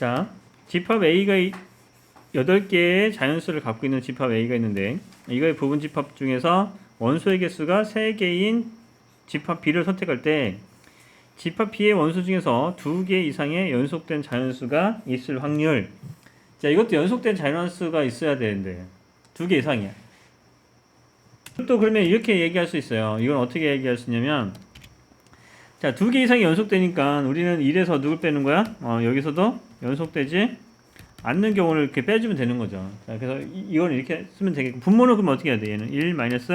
자, 집합 A가 8개의 자연수를 갖고 있는 집합 A가 있는데 이거의 부분 집합 중에서 원소의 개수가 3개인 집합 B를 선택할 때 집합 B의 원소 중에서 2개 이상의 연속된 자연수가 있을 확률 자, 이것도 연속된 자연수가 있어야 되는데 2개 이상이야. 또 그러면 이렇게 얘기할 수 있어요. 이건 어떻게 얘기할 수 있냐면 자, 두 개 이상이 연속되니까 우리는 1에서 누굴 빼는 거야? 어, 여기서도 연속되지 않는 경우를 이렇게 빼주면 되는 거죠. 자, 그래서 이, 이걸 이렇게 쓰면 되겠고 분모는 그럼 어떻게 해야 돼? 얘는 1 마이너스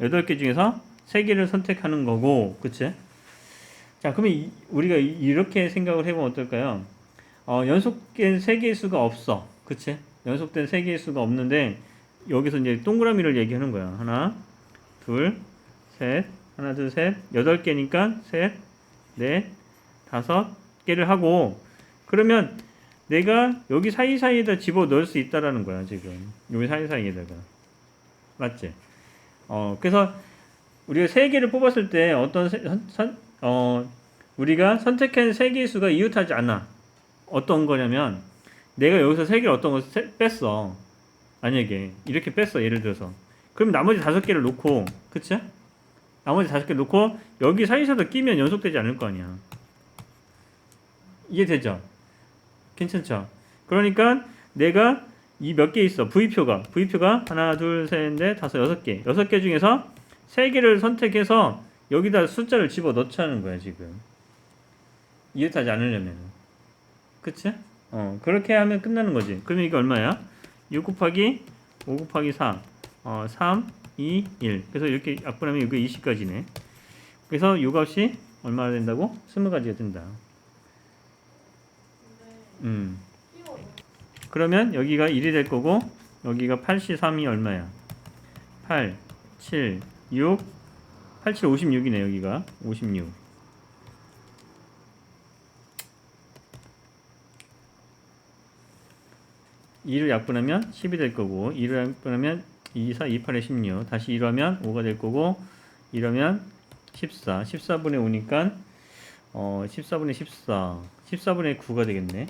8개 중에서 3개를 선택하는 거고 그치? 자, 그러면 이- 우리가 이- 이렇게 생각을 해보면 어떨까요? 어, 연속된 3개의 수가 없어. 그치? 연속된 3개의 수가 없는데 여기서 이제 동그라미를 얘기하는 거야. 하나, 둘, 셋, 하나, 둘, 셋, 여덟 개니까 셋, 넷, 다섯 개를 하고 그러면 내가 여기 사이사이에다 집어 넣을 수 있다라는 거야 지금. 여기 사이사이에다가. 맞지? 어 그래서 우리가 세 개를 뽑았을 때 어떤 세, 선, 선- 어 우리가 선택한 세 개의 수가 이웃하지 않아. 어떤 거냐면 내가 여기서 세 개를 어떤 거 세- 뺐어. 만약에 이렇게 뺐어 예를 들어서. 그럼 나머지 다섯 개를 놓고 그치? 나머지 다섯 개 놓고 여기 사이사이도 끼면 연속되지 않을 거 아니야 이해되죠? 괜찮죠? 그러니까 내가 이 몇 개 있어 V표가 V표가 하나 둘 셋 넷 다섯 여섯 개 여섯 개 중에서 세 개를 선택해서 여기다 숫자를 집어 넣자는 거야 지금 이해하지 않으려면 그치? 어 그렇게 하면 끝나는 거지 그러면 이게 얼마야? 6 곱하기 5 곱하기 4 어, 3 2 1 그래서 이렇게 약분하면 이거 20까지네. 그래서 요 값이 얼마나 된다고? 20가지가 된다. 음. 그러면 여기가 1이 될 거고 여기가 83이 얼마야? 8, 7, 6 8, 7, 56이네 여기가. 56 2를 약분하면 10이 될 거고 2를 약분하면 2, 4, 2, 8에 16 다시 1로 하면 5가 될 거고 이러면 14 14분의 5니까 어 14분의 14 14분의 9가 되겠네